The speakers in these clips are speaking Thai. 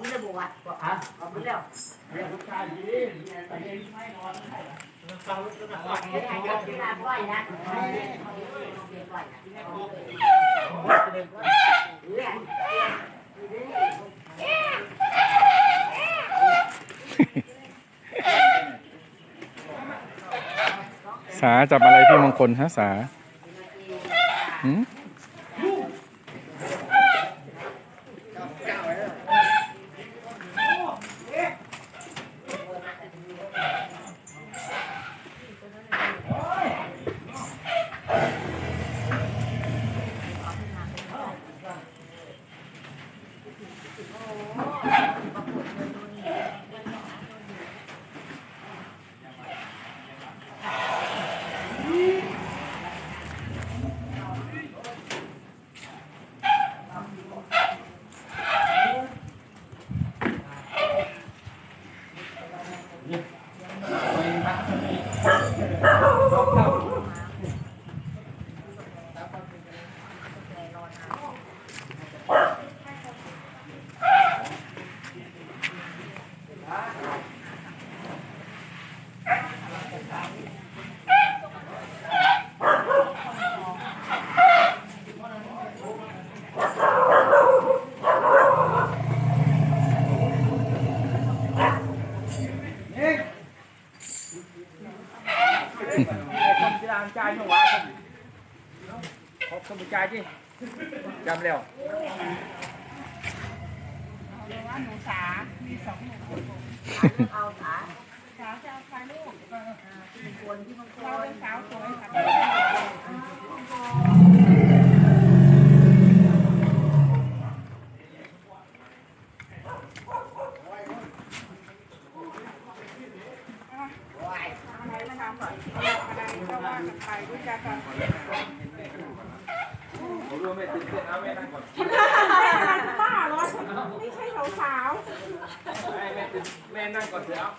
ไม่ได้บวชฮะออกไปแล้วเรียกลูกชายดีไปเรียนไม่นอนไม่ฟังลูกนะเดี๋ยวจะกินน้ำก้อยนะเรียนก้อยนะสาจับอะไรพี่มงคลฮะสาหืม Thank you. คนกีฬาจ่ายไม่หวาคนเขาคนจ่ายที่จำแล้วว่าหนูสามีสองหนูเอาขาสาวจะเอาใครลูกเป็นควรที่มันควเรารเป็นสาวสวยค่ะ อะไรนะคะอะไรก็ว่ากันไปด้วยกันก่อนผมรู้ไม่ตื่นเต้นเอาแม่นั่งก่อนบ้าเหรอไม่ใช่สาวสาวแม่ตื่นแม่นั่งก่อนเถอะ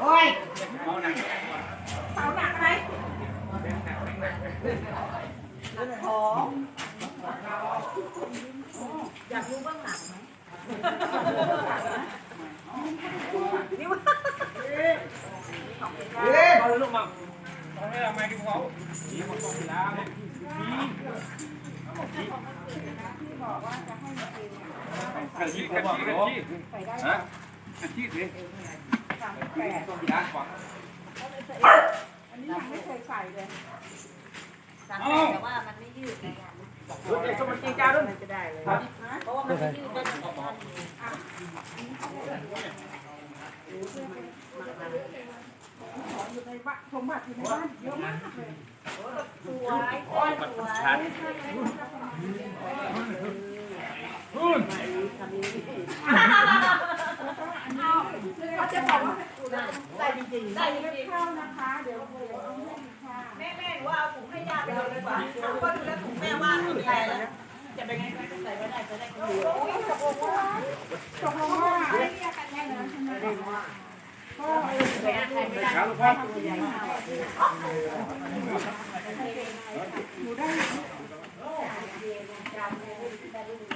โอ้ยเอาหนังนั่งก่อนสาหนักไหมแม่หนังแม่หนังของอยากรู้เบื้องหลังไหมนี่ว่า เอาลูกมาเอาให้เรามากินเขาดีมันต้องกีฬาเนี่ยกระชี้กระชี้กระชี้ใส่ได้ฮะกระชี้สิสามแปดต้องกีฬาก่อนอันนี้ยังไม่เคยใส่เลยสั่งแต่ว่ามันไม่ยืดไงรถเด็กสมัยจีจ้าด้วยจะได้เลยเพราะว่ามันไม่ยืดได้ทั้งท่าน เองอยู่ในบ้านสมบัติอยู่ในบ้านเยอะมากเลยสวยก้อยสวยเขาจะบอกว่าได้จริงได้จริงเข้านะคะ เดี๋ยวเดี๋ยวเอาให้ค่ะแม่แม่ว่าเอาถุงให้ยาไปเลยดีกว่าเพราะดูแล้วถุงแม่ว่าถุงใครแล้วจะเป็นไงใส่ไม่ได้จะได้คนเดียวตกลงว่าตกลงว่าไม่เรียกกันแน่นะใช่ไหมก็ แม่ใคร ไม่ได้